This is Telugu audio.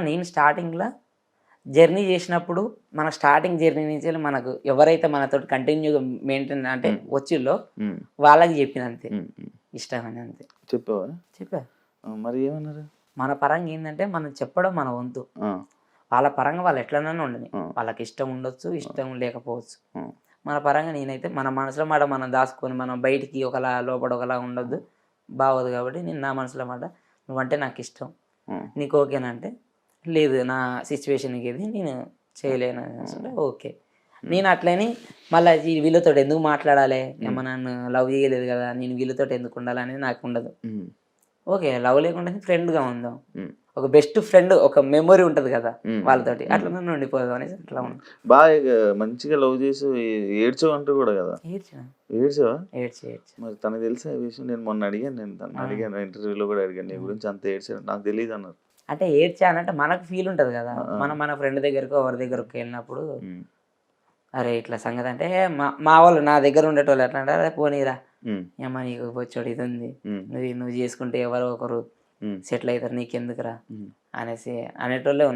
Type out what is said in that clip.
నేను స్టార్టింగ్లో జర్నీ చేసినప్పుడు మన స్టార్టింగ్ జర్నీ నుంచి మనకు ఎవరైతే మనతో కంటిన్యూగా మెయింటైన్ అంటే వచ్చిల్లో వాళ్ళకి చెప్పిన అంతే. ఇష్టం అని అంతే. చెప్పావా? చెప్పా. మరి ఏమన్నారు? మన పరంగా ఏంటంటే మనం చెప్పడం మన వంతు. వాళ్ళ పరంగా వాళ్ళు ఎట్లనైనా ఉండని. వాళ్ళకి ఇష్టం ఉండొచ్చు ఇష్టం లేకపోవచ్చు. మన పరంగా నేనైతే మన మనసులో మాట మనం దాచుకొని మనం బయటికి ఒకలా లోపల ఒకలా ఉండొద్దు. బాగోదు కాబట్టి నేను నా మనసులో మాట నువ్వంటే నాకు ఇష్టం. నీకు ఓకేనంటే లేదు నా సిచ్యువేషన్కి ఇది నేను చేయలేను అంటే ఓకే. నేను అట్లని మళ్ళీ వీళ్ళతో ఎందుకు మాట్లాడాలి? ఏమో నన్ను లవ్ చేయలేదు కదా నేను వీళ్ళతో ఎందుకు ఉండాలని నాకు ఉండదు. ఓకే లవ్ లేకుండా ఫ్రెండ్గా ఉందాం. ఒక బెస్ట్ ఫ్రెండ్ ఒక మెమొరీ ఉంటుంది కదా. వాళ్ళతోటి. అట్లా నన్ను ఉండిపోదాం అనేసి అట్లా ఉంది బాగా మంచిగా లవ్ చేసి ఏడ్చావు అంటూ కూడా కదా? ఏడ్చావా? ఏడ్చి ఏడ్చి. మరి తనకు తెలిసే విషయం నేను మొన్న అడిగాను నేను తను అడిగాను ఇంటర్వ్యూలో కూడా అడిగాను నీ గురించి అంత ఏడ్చాను నాకు తెలియదు అన్నారు అంటే ఏడ్చానంటే మనకు ఫీల్ ఉంటుంది కదా. మనం మన ఫ్రెండ్ దగ్గరకు ఎవరి దగ్గరకు వెళ్ళినప్పుడు అరే ఇట్లా సంగతి అంటే "ఏ, మా మా వాళ్ళు నా దగ్గర ఉండేటోళ్ళు ఎట్లా అంటే "అరే, పోనీరా. ఏమా నీకు వచ్చాడు ఇది ఉంది. నువ్వు నువ్వు చేసుకుంటే ఎవరో ఒకరు సెటిల్ అవుతారు నీకెందుకురా. అనేసి అనేటోళ్ళే